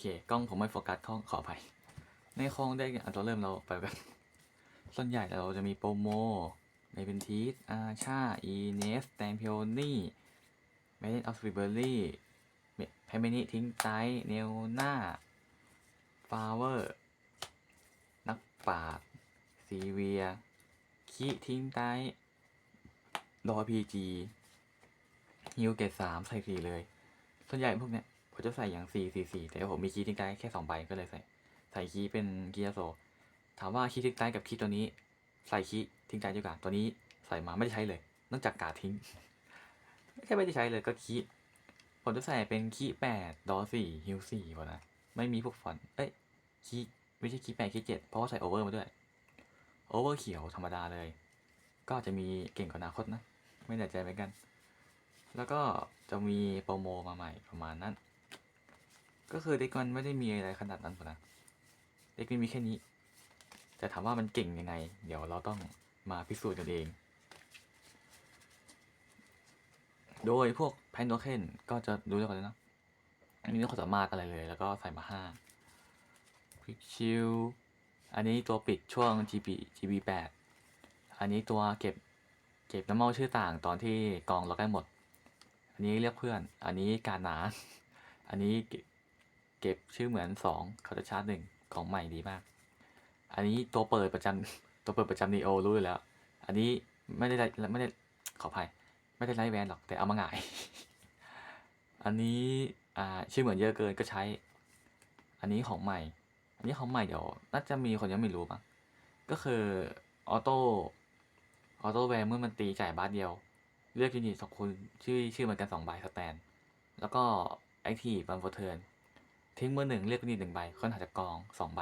เค กล้องผมไม่โฟกัสข้องขออภัยในคลองได้อันตัวเริ่มเราไปกันส่วนใหญ่เราจะมีโปรโมในเป็นทีสอาชา อีเนสแตงพิโอนี่เมนออฟสปิเบอรี่แพมินิทิ้งไตเนลนาฟาเวอร์ นักปราดซีเวีย คิทิ้งไตรอพีจีฮิวเกตสามใส่สี่เลย ส่วนใหญ่พวกเนี้ย ผมจะใส่อย่างสี่สี่สี่แต่ผมมีคีย์ทิ้งไตแค่สองใบก็เลยใส่ ใส่คีย์เป็นกียาโซ ถามว่าคีย์ทิ้งไตกับคีย์ตัวนี้ ใส่คีย์ทิ้งไตดีกว่าตัวนี้ใส่มาไม่ได้ใช้เลย นอกจากการทิ้ง แค่ไม่ได้ใช้เลยก็คีย์ผมจะใส่เป็นคีย์แปดดอสี่ฮิวสี่พอนะ ไม่มีพวกฟอนเอ้ย คีย์ไม่ใช่คีย์แปดคีย์เจ็ดเพราะว่าใส่โอเวอร์มาด้วย โอเวอร์เขียวธรรมดาเลย ก็จะมีเก่งกว่านาคตนะ ไม่แน่ใจเหมือนกัน แล้วก็จะมีโปรโมมาใหม่ประมาณนั้น ก็คือเด็กมันไม่ได้มีอะไรขนาดนั้นนะเด็กมันมีแค่นี้ แต่ถามว่ามันเก่งยังไง เดี๋ยวเราต้องมาพิสูจน์กันเอง โดยพวกแพนโดเคนก็จะดูด้วยกันเลยนะอันนี้ไม่ความสามารถอะไรเลย แล้วก็ใส่มาห้าควิกชิลอันนี้ตัวปิดช่วง GB GB 8อันนี้ตัวเก็บเก็บน้ำเมาชื่อต่างตอนที่กองล็อกได้หมด อันนี้เรียกเพื่อน อันนี้การหนา อันนี้ เก็บชื่อเหมือนสองเขาจะชาร์จหนึ่งของใหม่ดีมาก อันนี้ตัวเปิดประจำตัวเปิดประจำนีโอรู้อยู่แล้ว อันนี้ไม่ได้ไม่ได้ขออภัยไม่ได้ไลฟ์แวนหรอกแต่เอามาหงาย อันนี้อ่าชื่อเหมือนเยอะเกินก็ใช้ อันนี้ของใหม่ อันนี้ของใหม่เดี๋ยวน่าจะมีคนยังไม่รู้มั้งก็คือออโต้ออโต้แวร์เมื่อมันตีจ่ายบาทเดียว เลือกยูนิตสองคนชื่อชื่อเหมือนกันสองใบสแตน แล้วก็ไอทีบันโฟเทิร์น ทิ้งมือหนึ่งเรียกนิตหนึ่งใบค้นหาจากกองสองใบ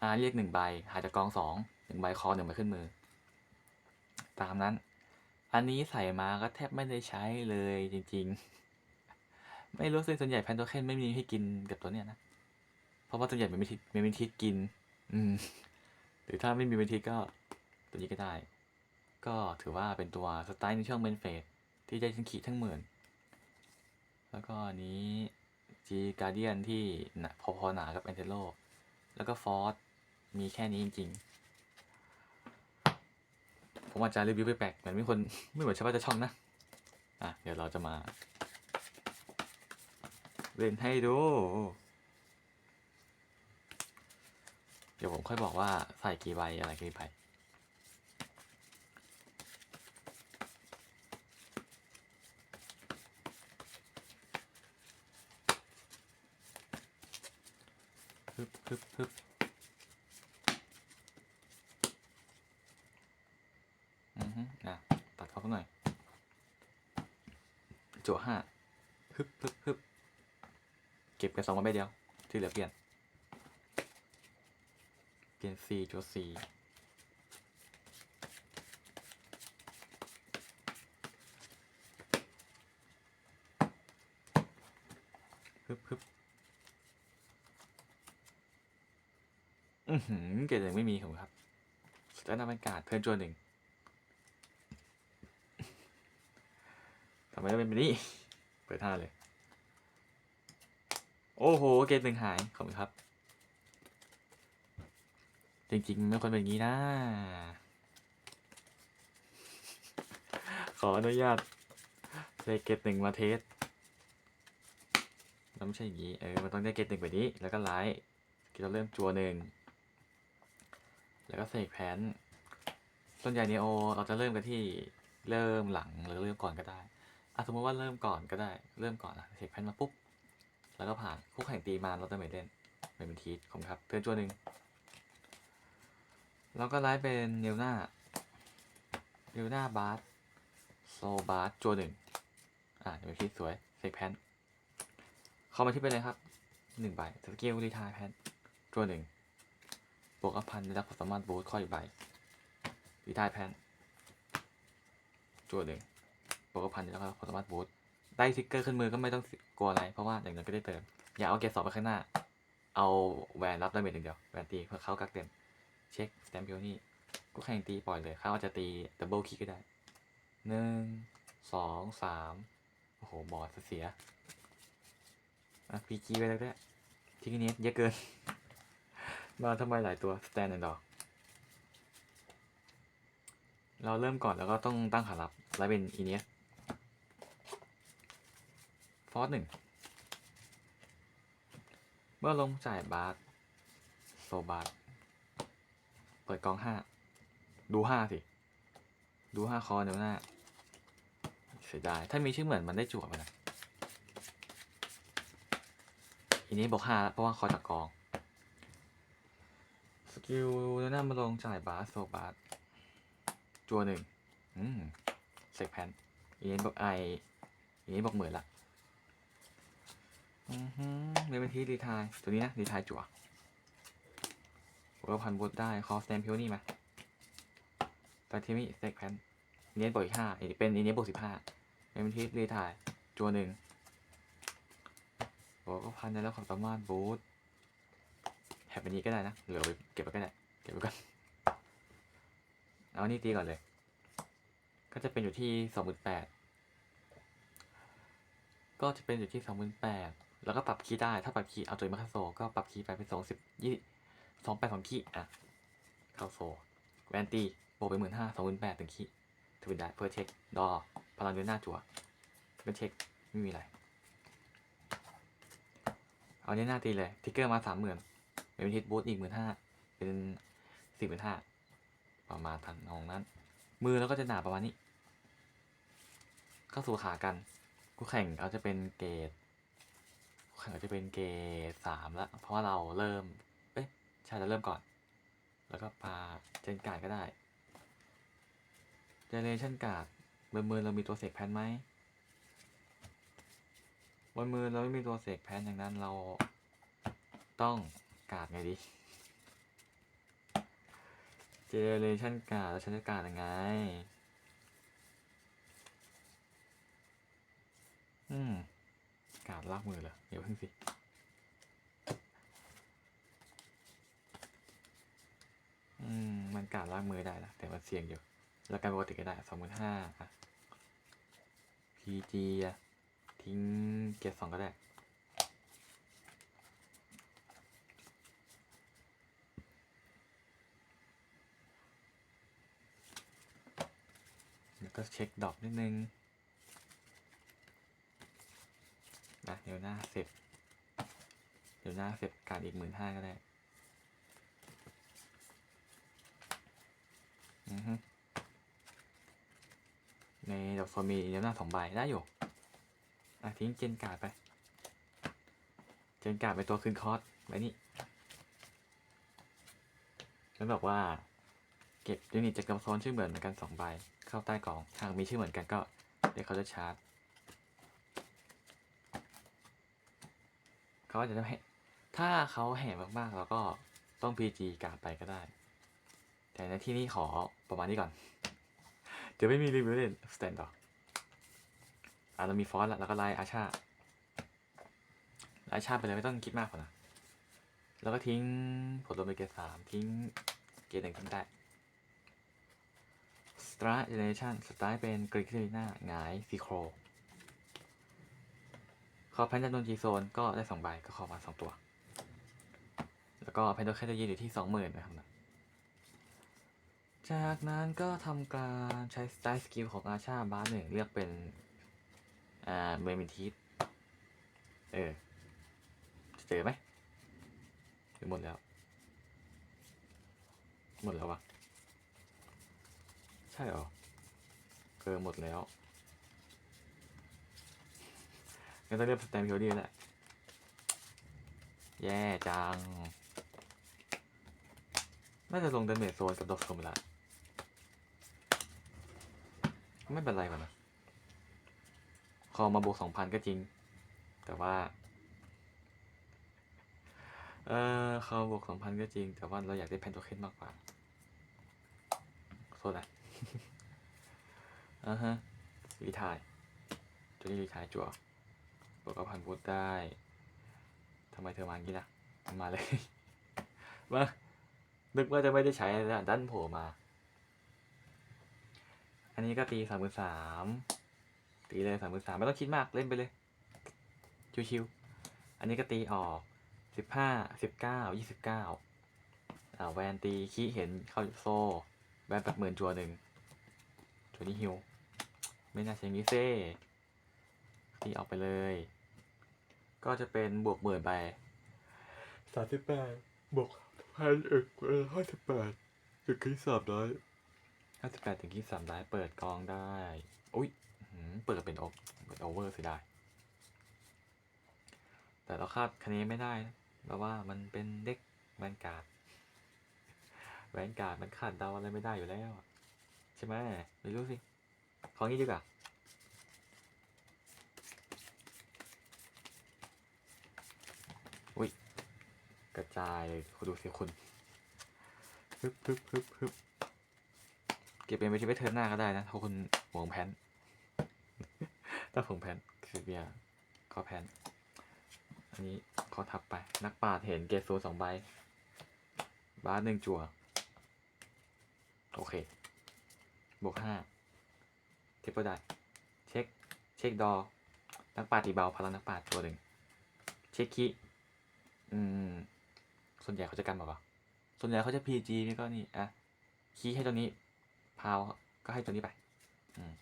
อ่าเรียกหนึ่งใบ หาจากกองสองหนึ่งใบคอหนึ่งใบขึ้นมือ ตามนั้น อันนี้ใส่มาก็แทบไม่ได้ใช้เลยจริง ๆ ไม่รู้สิส่วนใหญ่แพนโทเคนไม่มีให้กินกับตัวเนี้ยนะ เพราะว่าส่วนใหญ่มันมีทิศมันมีทิศกิน อืมหรือถ้าไม่มีเป็นทิศก็ตัวนี้ก็ได้ ก็ถือว่าเป็นตัวสไตล์ในช่วงเมนเฟสที่ได้ทั้งขีดทั้งหมื่น แล้วก็นี้ อันนี้ G Guardian ที่หนาพอๆหนากับ a n t e l o แล้วก็ฟอสมีแค่นี้จริงๆ ผมอาจจะรีวิวไปแปลกเหมือนมีคนไม่เหมือนชาวบ้านจะช่องนะ อะ เดี๋ยวเราจะมา เล่นให้ดู เดี๋ยวผมค่อยบอกว่าใส่กี่ใบอะไรกี่ใบ บฮึบฮึบอือฮึอะตัดเขาหน่อยจั่วห้าฮึบฮึบฮึบเก็บกันสองมาใบเดียว ที่เหลือเปลี่ยน เปลี่ยนสี่จั่วสี่ฮึบฮึบ อือหือเกรดหนึ่งไม่มีผมครับสแตนดาร์บรรยากาศเทิร์นจวนหนึ่งทำไมต้องเป็นแบบนี้ เปิดท่าเลย โอ้โห เกรดหนึ่งหายขอบคุณครับ จริงๆไม่ควรเป็นอย่างนี้นะ ขออนุญาตใส่เกรดหนึ่งมาเทสแล้วไม่ใช่อย่างนี้ เออ มันต้องได้เกรดหนึ่งแบบนี้ แล้วก็ไลท์เกรดเราเริ่มจัวหนึ่ง แล้วก็เสกแผนส่วนใหญ่เนโอเราจะเริ่มกันที่เริ่มหลังหรือเริ่มก่อนก็ได้อะสมมติว่าเริ่มก่อนก็ได้ เริ่มก่อนอะเสกแผนมาปุ๊บ แล้วก็ผ่านคู่แข่งตีมาเราจะไม่เล่นเป็นเป็นทีผมครับเทิร์นจัวหนึ่งแล้วก็ไลฟ์เป็นเนวหน้าเนวหน้าบาร์โซบาร์จัวหนึ่งอะเดี๋ยวคิดสวยเสกแผนเข้ามาที่ไปเลยครับหนึ่งใบสกิลรีทายแผนจัวหนึ่ง บวกอัพพันได้รับความสามารถบูทข้ออีกใบดีทายแพนจั่วหนึ่งบวกอัพพันได้รับความสามารถบูทได้ทิกเกอร์ขึ้นมือก็ไม่ต้องกลัวอะไรเพราะว่าอย่างนั้นก็ได้เติม อย่าเอาเกรดสอบไปข้างหน้า เอาแวนรับดาเมจอย่างเดียวแวนตีเพื่อเขากักเต็มเช็คสแตมป์พิโอนี่ก็แข่งตีปล่อยเลยเขาอาจจะตีดับเบิลคิกก็ได้หนึ่งสองสามโอ้โห บอดเสียอะพีจีไปเลยก็ได้ทิกเนสเยอะเกิน มาทำไมหลายตัวสแตนด์ดอก เราเริ่มก่อนแล้วก็ต้องตั้งขารับแล้วเป็นอีเนียฟอสหนึ่ง เมื่อลงจ่ายบาสโซบาสเปิดกองห้า ดูห้าสิ ดูห้าคอเดี๋ยวหน้า เสียดาย ถ้ามีชื่อเหมือนมันได้จั่วไปนะทีนี้บอกห้าเพราะว่าคอจากกอง กิลเดี๋ยวหน้ามาลงจ่ายบาสโซบาสจัวหนึ่งอืมเซกแพนอีนี้บอกไออีนี้บอกเหมื่นละอือฮึเรเวนทีรีทายตัวนี้นะรีทายจั่วหัวพันบูทได้ คอสแตมพิวนี่มาตาทีมี่เซกแพนเนียนบวกอีกห้าอีกเป็นอีเนียนบวกสิบห้าเรเวนทีรีทายจั่วหนึ่งหัวก็พันได้แล้วความสามารถบูท แถบอันนี้ก็ได้นะเหลือไว้เก็บไว้ก็ได้เก็บไว้ก่อนเอานี่ตีก่อนเลย ก็จะเป็นอยู่ที่สองหมื่นแปดก็จะเป็นอยู่ที่สองหมื่นแปดแล้วก็ปรับคีย์ได้ ถ้าปรับคีย์เอาตัวมาเข้าโซ ก็ปรับคีย์ไปเป็นสองสิบยี่สองแปดสองคีย์อะ เข้าโซ แวนตีโบวกไปหมื่นห้าสองหมื่นแปดถึงคีย์ทวินได้เพื่อเช็ค ดอ พลังเดินหน้าจั่วเป็นเช็ค ไม่มีอะไร เอาเนี้หน้าตีเลย ทิกเกอร์มาสามหมื่น เป็นทิศบูทอีกหมื่นห้าเป็นสี่หมื่นห้าประมาณทันของนั้น มือเราก็จะหนาประมาณนี้ เข้าสู่ขากันคู่แข่งเอาจะเป็นเกรดคู่แข่งเอาจะเป็นเกรดสามล้วเพราะว่าเราเริ่มเอ๊ะใช่เราเริ่มก่อน แล้วก็ปาเจนการ์ดก็ได้เจเนเรชั่นการ์ดบนมือเรามีตัวเสกแพนไหมบนมือเราไม่มีตัวเสกแพนอย่างนั้นเราต้อง การ์ดไงดีเจเนเรชั่นการ์ดแล้วฉันจะการ์ดยังไง อืม การลากมือเหรอเดี๋ยวเพิ่งสิอืม มันการลากมือได้นะแต่มันเสี่ยงอยู่ แล้วการปกติก็ได้สองหมื่นห้าอะ PG อะทิ้งเกียร์สองก็ได้ แล้ว ก็เช็คดอปนิดนึงนะเดี๋ยวหน้าเสร็จ เดี๋ยวหน้าเสร็จการอีกหมื่นห้าก็ได้ในดอกโซมีเดี๋ยวหน้าสองใบได้อยู่อะทิ้งเจนการ์ดไป เจนการ์ดไปตัวคืนคอร์สไว้นี่แล้วบอกว่า เก็บยูนิตจากกำโซนชื่อเหมือนกันสองใบ เข้าใต้กล่อง หากมีชื่อเหมือนกันก็เดี๋ยวเขาจะชาร์จ เขาอาจจะให้ถ้าเขาแห่มากๆ แล้วก็ต้อง PG กาดไปก็ได้ แต่ในที่นี้ขอประมาณนี้ก่อน เดี๋ยวไม่มีรีวิวเล่นสแตนดอร์อะเรามีฟอนต์ละแล้วก็ไล่อาชาไล่อาชาไปเลยไม่ต้องคิดมากกว่านะแล้วก็ทิ้งผลลมไปเกรดสามทิ้งเกรดหนึ่งทิ้งได้ สตาร์เจเนเรชันสตาร์เป็นกริกเ n น่าหงายซีโครคอแพนจำนวนจีโซนก็ได้สองใบก็ขอมาสองตัว แล้วก็แพนโดแคทจะยืนอยู่ที่สองหมื่นนะครับนะจากนั้นก็ทำการใช้สไตล์สกิลของอาชาบาร์หนึ่งเลือกเป็นอ่าเมมินทีสเออ จะเจอไหมหรือหมดแล้ว หมดแล้ววะ ใช่เหรอเกินหมดแล้วงั้นต้องเลือกสแตมป์พิวดีแหละ แย่จัง น่าจะลงเดนเมจโซนกับดอกสมละไม่เป็นไรก่อนนะ คอมาบวกสองพันก็จริง แต่ว่า เออคอบวกสองพันก็จริง แต่ว่าเราอยากได้แพนโทเค็นมากกว่าโทษนะ อ่าฮะรีทายตัวนี้รีทายจั่วบวกกับพันพุทได้ทำไมเธอมางี้ล่ะมาเลยมานึกว่าจะไม่ได้ใช้แล้วดันโผล่มา อันนี้ก็ตีสามมือสามตีเลยสามมือสามไม่ต้องคิดมากเล่นไปเลย ชิวๆอันนี้ก็ตีออกสิบห้าสิบเก้ายี่สิบเก้าอ่าแวนตีขี้เห็นเข้าโซ่ แวนแปดหมื่นจัวหนึ่ง จัวนี้ฮิวไม่น่าใช่งี้เซ่ตีออกไปเลย ก็จะเป็นบวกหมื่นไปสามสิบแปดบวกพันเอกห้าสิบแปดถึงขี้สามร้อยห้าสิบแปดถึงขี้สามร้อยเปิดกองได้ อุ้ยอื้อหือเปิดเป็นโอเปิดโอเวอร์เสียดายแต่เราคาดคะเนไม่ได้นะเพราะว่ามันเป็นเด็กแวนการ์ดแวนการ์ดมันคาดเดาอะไรไม่ได้อยู่แล้วอะใช่ไหมไม่รู้สิ ของนี้ดีกว่า อุ้ย กระจายเลยคุณดูสิคุณฮึบฮึบฮึบฮึบเก็บเป็นไปที่ไปเทิร์นหน้าก็ได้นะถ้าคุณหวงแพนถ้าผมแพนคือเบียร์ก็แพนอันนี้ขอทับไป นักปราดเห็นเกตโซสองใบ บาสหนึ่งจั่ว โอเค บวกห้าเทปเปอร์ได้เช็ค เช็คดอ นักปาดตีเบาพลังนักปาดตัวหนึ่งเช็คคีอืม ส่วนใหญ่เขาจะกันบอกว่าส่วนใหญ่เขาจะ PG นี่ก็นี่อะคีให้ตัวนี้ พาวก็ให้ตัวนี้ไป อืม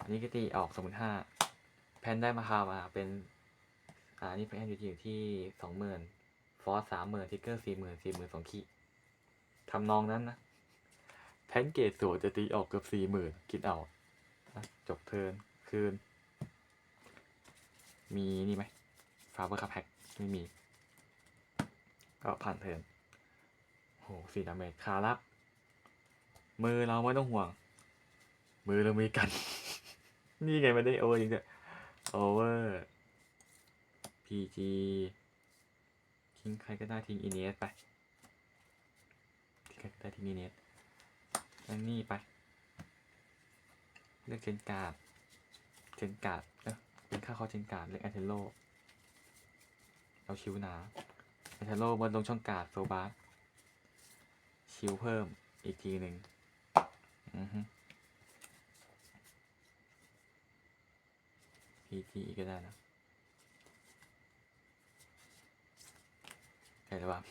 อันนี้ก็ตีออกสมมติห้าแพนได้มาคามาเป็น อ่า นี่แพนอยู่ที่อยู่ที่สองหมื่นฟอสสามหมื่นทิกเกอร์สี่หมื่นสี่หมื่นสองขีดทำนองนั้นนะ แพนเกตสวยจะตีออกเกือบสี่หมื่นคิดเอาอะจบเทิร์นคืน มีนี่ไหมฟาเบอร์คัพแพ็กไม่มี ก็ผ่านเทิร์นโหสี่ดาเมจคารับ มือเราไม่ต้องห่วง มือเรามีกัน นี่ไงไม่ได้โอเวอร์จริงด้วยโอเวอร์ PG ทิ้งใครก็ได้ทิ้งอินเนสไปทิ้งใครก็ได้ทิ้งอินเนส อันนี้ไป เลือกเชนการ์ดเชนการ์ดเออเป็นค่าคอเชนการ์ดเลือกแอนเทโลเอาชิวหนาแอนเทโลบนลงช่องการ์ดโซบาสชิวเพิ่มอีกทีหนึ่งอือฮึ PT ก็ได้นะแต่ระวัง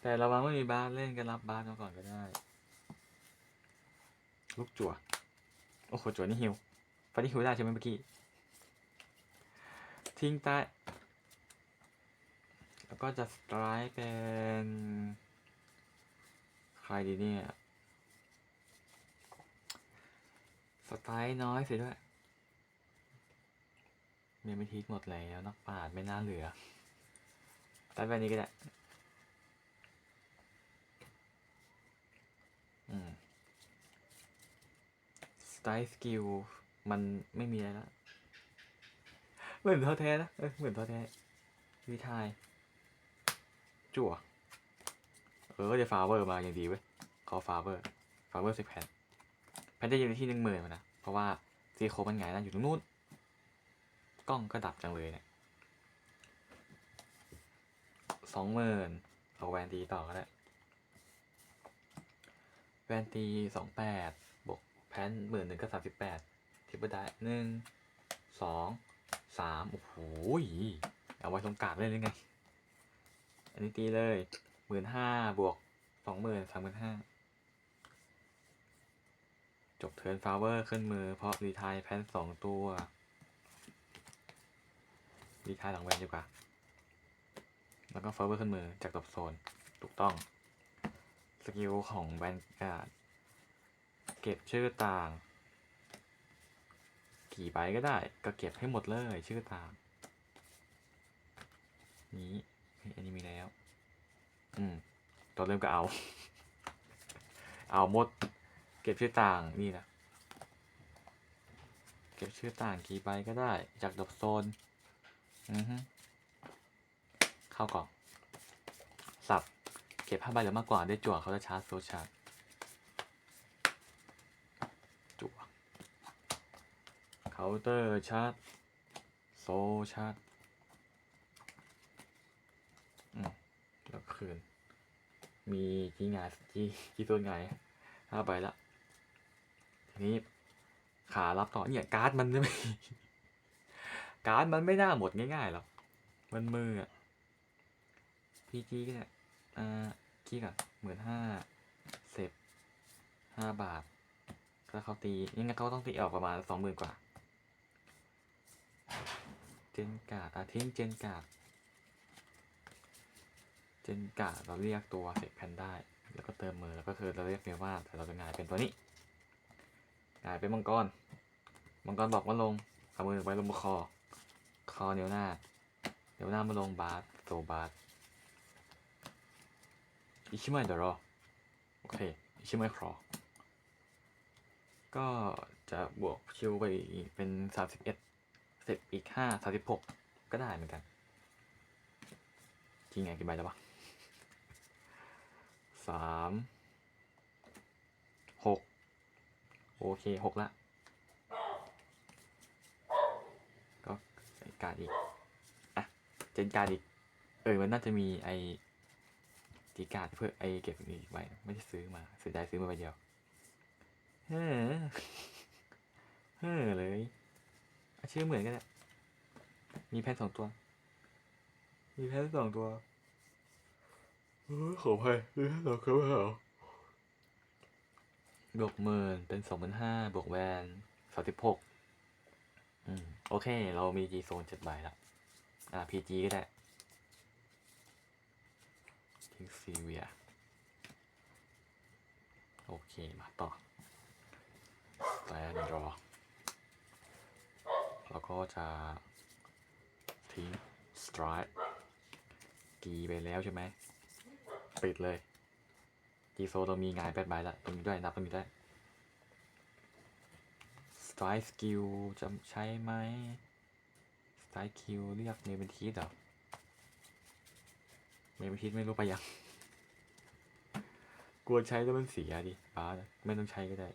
แต่ระวังไม่มีบาสเล่นก็รับบาสมาก่อนก็ได้ ลูกจั่ว โอ้โห จั่วนี่ฮิวฟันนี่ฮิวได้ใช่ไหมเมื่อกี้ ทิ้งใต้ แล้วก็จะสไตร์เป็น ใครดีเนี่ย สไตร์น้อยสิด้วยเมไม่ทิกหมดแล้วนักปาดไม่น่าเหลือ ตัดแบบนี้ก็ได้ อืมส ไตล์สกิลมันไม่มีอะไรล้วเหมือนท้อแท้นะเหมือนท้อแท้วิทาย จั่วเออเดี๋ยวฟาเวอร์มาอย่างดีเว้ยขอฟาเวอร์ฟาเวอร์สิบแผ่นแผ่นได้อยู่ที่หนึ่งหมื่นนะ เพราะว่าซีโคมันหงายนอยู่ตรงนู้น กล้องก็ดับจังเลยเนี่ยสองหมื่นเอาแวนตีต่อก็ได้ แวนตีสองแปด พนหมื่นหนึ่งก็สามสิบแปดทิปเปอร์ได้หนึ่งสองสามโอ้โหเอาไว้ตรงกลางเลยหรือไง อันนี้ตีเลยหมื่นห้าบวกสองหมื่นสามหมื่นห้าจบเทิร์นฟลาเวอร์ขึ้นมือ เพราะรีทายแพนสองตัว รีทายหลังแวนดีกว่า แล้วก็ฟลาเวอร์ขึ้นมือจากตบโซน ถูกต้อง สกิลของแวนการ์ด เก็บชื่อต่าง กี่ใบก็ได้ ก็เก็บให้หมดเลยชื่อต่าง นี้อันนี้มีแล้ว อืมตอนเริ่มก็เอา เอาหมด เก็บชื่อต่างนี่นะเก็บชื่อต่างกี่ใบก็ได้ จากดอกโซน อือฮึเข้ากล่อง สับ เก็บห้าใบหรือมากกว่าได้จั่วเขาจะชาร์จโซชาร์จจั่ว เคาน์เตอร์ชาร์จโซชาร์จอืมแล้วคืน มีกี่งานกี่กี่ตัวไงห้าใบละทีนี้ขารับต่อเนี่ยการ์ดมันไม่การ์ดมันไม่น่าหมดง่ายๆหรอกมันมืออะพีจีก็เนี่ยอ่ากี้ก่ะหมื่นห้าเซฟห้าบาทถ้าเขาตียังไงเขาต้องตีออกประมาณสองหมื่นกว่า เจนกาดอาทิ้งเจนกาดเจนกาดเราเรียกตัวเสกแพนได้ แล้วก็เติมมือแล้วก็คือเราเรียกเมว่าแต่เราจะหงายเป็นตัวนี้หงายเป็นมังกร มังกรบอกว่าลง เอามือไว้ลงบนคอ คอเนียวหน้าเนียวหน้ามาลงบาสโซบาสอิชิมะเดี๋ยวรอโอเคอิชิมะครอก็จะบวกชิวไปเป็นสามสิบเอ็ด สร็จอีกห้าสามสิบหกก็ได้เหมือนกันจริงไงกี่ใบแล้ววะสามหกโอเคหกละ ก็ใส่การอีก อะ เจนการอีก เออมันน่าจะมีไอตีการเพื่อไอเก็บอีกใบไม่ได้ซื้อมาเสียดายซื้อมาใบเดียว เฮ้อเฮ้อเลย ชื่อเหมือนกันแหละมีแพนสองตัว มีแพนสองตัวเออขออภัยมีแพนสองตัวเหรอบวกหมื่นเป็นสองพันห้าบวกแวนสามสิบหกอืม โอเค เรามี G โซนเจ็ดใบละอ่า PG ก็ได้ทิ้งซีเวีย โอเค มาต่อแวนรอ แล้วก็จะทิ้งสไตร์กีไปแล้วใช่ไหมปิดเลยกีโซเรามีงานแปดใบละตรงนี้ด้วยนับตรงนี้ด้วยสไตร์สกิลจะใช้ไหมสไตร์คิวเรียกเมเป็นทีสเหรอเมเป็นทีสไม่รู้ไปยังกลัวใช้แล้วมันเสียดิป้าไม่ต้องใช้ก็ได้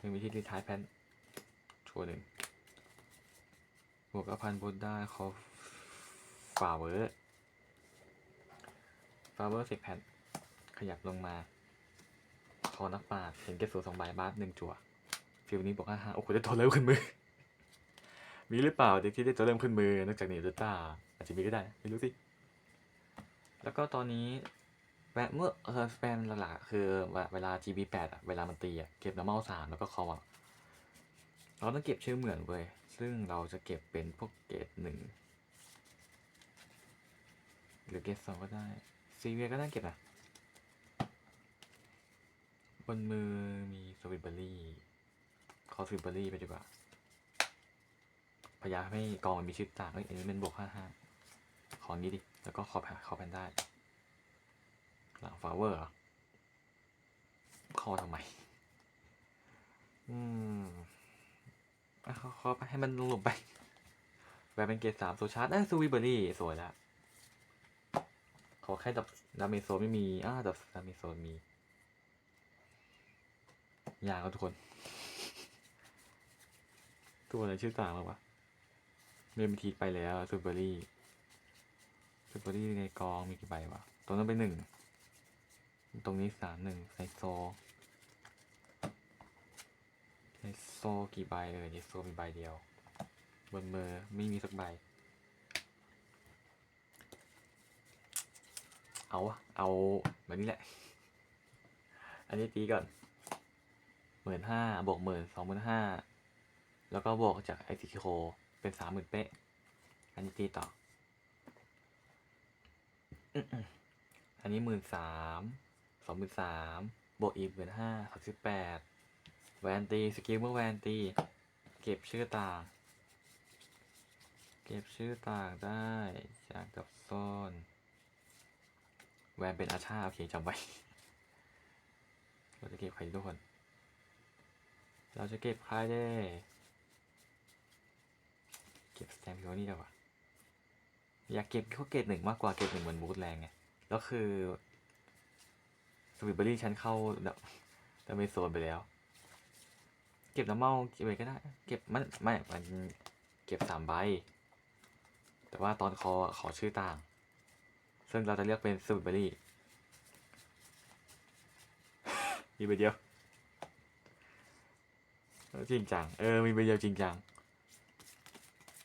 ยังมีที่รีทายแพนชัวร์หนึ่ง บวกกับพันบุตได้คอฟาเวอร์ฟาเวอร์เสกแผ่นขยับลงมา คอนักปราดเห็นเกสโซสองใบบาสหนึ่งจั่วฟิลนี้บอกห้าห้าโอ้โหได้ตัวเริ่มขึ้นมือ มีหรือเปล่าเด็กที่ได้ตัวเริ่มขึ้นมือนอกจากนี้หรือเปล่าอาจจะมีก็ได้ไม่รู้สิ แล้วก็ตอนนี้แวะเมื่อเออแฟนหลักๆคือเวลา GB แปดอะเวลามันตีอะเก็บ normal สามแล้วก็คอมอะเราต้องเก็บชื่อเหมือนเว้ย ซึ่งเราจะเก็บเป็นพวกเกรดหนึ่งหรือเกรดสองก็ได้ซีเวียก็ได้เก็บนะบนมือมีสวิตเบอรี่ขอสวิตเบอรี่ไปดีกว่า พยายามให้กองมันมีชื่อต่างเอ้ยอันนี้เป็นบวกห้าห้าของี้ดิ แล้วก็ขอแผ่ขอแผ่นได้ หลังฟลาเวอร์หรอคอทำไม อืม ขาเขาให้มันลงลงไปแบบเป็นเกรดสามโซชาร์ดได้ซูวิเบอรี่สวยแล้วขอแค่ดับดาเมจโซไม่มีอ้าดับดาเมจโซมี ยากครับทุกคน ตัวอะไรชื่อต่างหรอวะเมมทีไปแล้วซูเบอรี่ซูเบอรี่ในกองมีกี่ใบวะ ตัวนั้นเป็นหนึ่ง ตรงนี้สามหนึ่งไซโซ ไซโซกี่ใบเอ่ยไซโซมีใบเดียว บนมือไม่มีสักใบ เอาเอาแบบนี้แหละ อันนี้ตีก่อนหมื่นห้าบวกหมื่นสองหมื่นห้าแล้วก็บวกจากไอซีโคเป็นสามหมื่นเป๊ะ อันนี้ตีต่อ อันนี้หมื่นสามสองหมื่นสามบวกอีกหมื่นห้าสามสิบแปด แวนตีสกิลเมื่อแวนตี เก็บชื่อต่าง เก็บชื่อต่างได้จากดับโซน แวนเป็นอาชาโอเคจำไว้ เราจะเก็บใครทุกคน เราจะเก็บใครได้ เก็บสแตมป์พิวนี่ดีกว่าอยากเก็บเขาเกรดหนึ่งมากกว่าเกรดหนึ่งเหมือนบูทแรงไงแล้วคือสวิตเบอรี่ฉันเข้าแบบแต่ไม่โซนไปแล้ว เก็บน้ำเมาเก็บอะไปก็ได้ เก็บมันไม่มันเก็บสามใบ แต่ว่าตอนคอขอชื่อต่าง ซึ่งเราจะเลือกเป็นสวิตเบอรี่มีใบเดียวจริงจัง เออ มีใบเดียวจริงจัง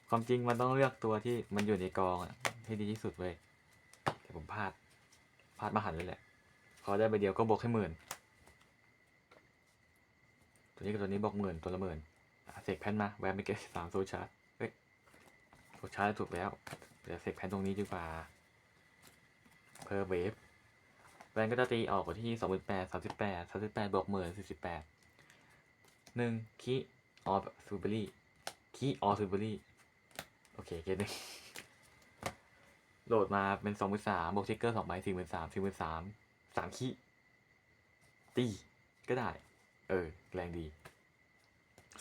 ความจริงมันต้องเลือกตัวที่มันอยู่ในกองให้ดีที่สุดเว้ยแต่ผมพลาด พลาดมาหันเลยแหละ พอได้ใบเดียวก็บวกให้หมื่น ตัวนี้กับตัวนี้บอกหมื่นตัวละหมื่นเสกแพนมาแวะไม่เก็ตสามโซชาร์จเฮ้ยโซชาร์จถูกแล้ว เดี๋ยวเสกแพนตรงนี้ดีกว่าเพิ่มเวฟแวนก็จะตีออกที่สองหมื่นแปดสามสิบแปดสามสิบแปดบวกหมื่นสี่สิบแปดหนึ่งคีออฟซูเบอรี่คีออซูเบอรี่โอเคเกตหนึ่งโหลดมาเป็นสองหมื่นสามบวกทิกเกอร์สองใบสี่หมื่นสามสี่หมื่นสามสามขีตีก็ได้ เออ แรงดี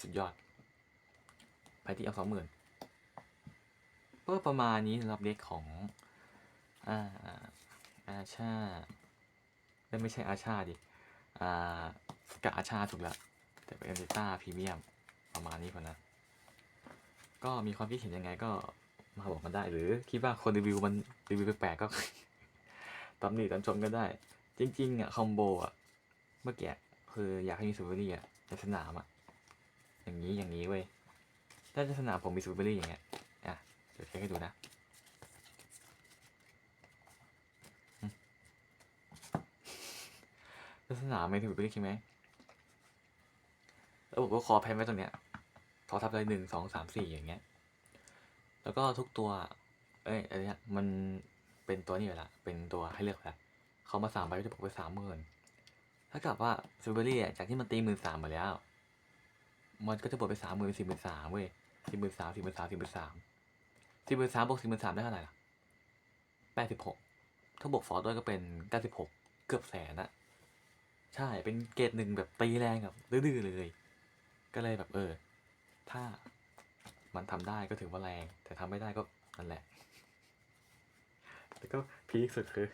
สุดยอด ไปที่เอาสองหมื่นเพื่อประมาณนี้สำหรับเด็กของ อ่า อาชาไม่ใช่อาชาดิ อ่าสกาอาชาถูกแล้วแต่เป็นเอเนต้าพรีเมียม ประมาณนี้พอนะ ก็มีความคิดเห็นยังไงก็มาบอกกันได้ หรือคิดว่าคนรีวิวมันรีวิวแปลกๆก็ตำหนิตำชมก็ได้ จริง ๆ อะ คอมโบอะ เมื่อกี้ คืออยากให้มีซูเปอรี่อะในสนามอะอย่างนี้อย่างนี้เว้ยถ้าในสนามผมมีซูเปอรี่อย่างเงี้ยอะเดี๋ยวเช็คให้ดูนะในสนามไม่ซูเปอรี่ใช่ไหมแล้วผมก็คอแพนไว้ตรงเนี้ยทอทับเลยหนึ่งสองสามสี่อย่างเงี้ย แล้วก็ทุกตัว เอ้ยอันเนี้ยมันเป็นตัวนี้อยู่ละเป็นตัวให้เลือกแล้วเขามาสามใบก็จะบอกไปสามหมื่น ถ้ากับว่าซูเบอรี่จากที่มันตีหมื่นสามมาแล้ว มันก็จะบวกไปสามหมื่นสี่หมื่นสามเว้ยสี่หมื่นสามสี่หมื่นสามสี่หมื่นสามสี่หมื่นสามบวกสี่หมื่นสามได้เท่าไหร่ล่ะแปดสิบหกถ้าบวกฟอร์ดด้วยก็เป็นเก้าสิบหกเกือบแสนอะใช่เป็นเกรดหนึ่งแบบตีแรงแบบดื้อเลย ก็เลยแบบเออ ถ้ามันทำได้ก็ถือว่าแรง แต่ทำไม่ได้ก็นั่นแหละแล้วก็พีคสุดคือ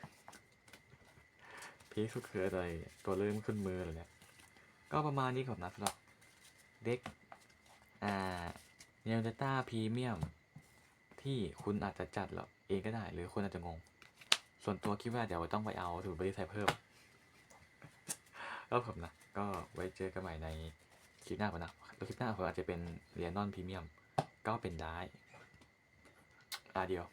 พีคสุดคืออะไร ตัวเริ่มขึ้นมือเลยเนี่ยก็ประมาณนี้ก่อนนะสำหรับเด็กอ่าเนลเดต้าพรีเมียมที่คุณอาจจะจัดหรอเองก็ได้ หรือคุณอาจจะงง ส่วนตัวคิดว่าเดี๋ยวต้องไปเอาถูกบริษัทเพิ่มแล้วผมนะ ก็ไว้เจอกันใหม่ในคลิปหน้าก่อนะแล้วคลิปหน้าผมอาจจะเป็นเรียนนอนพรีเมียมก็เป็นได้อาเดียว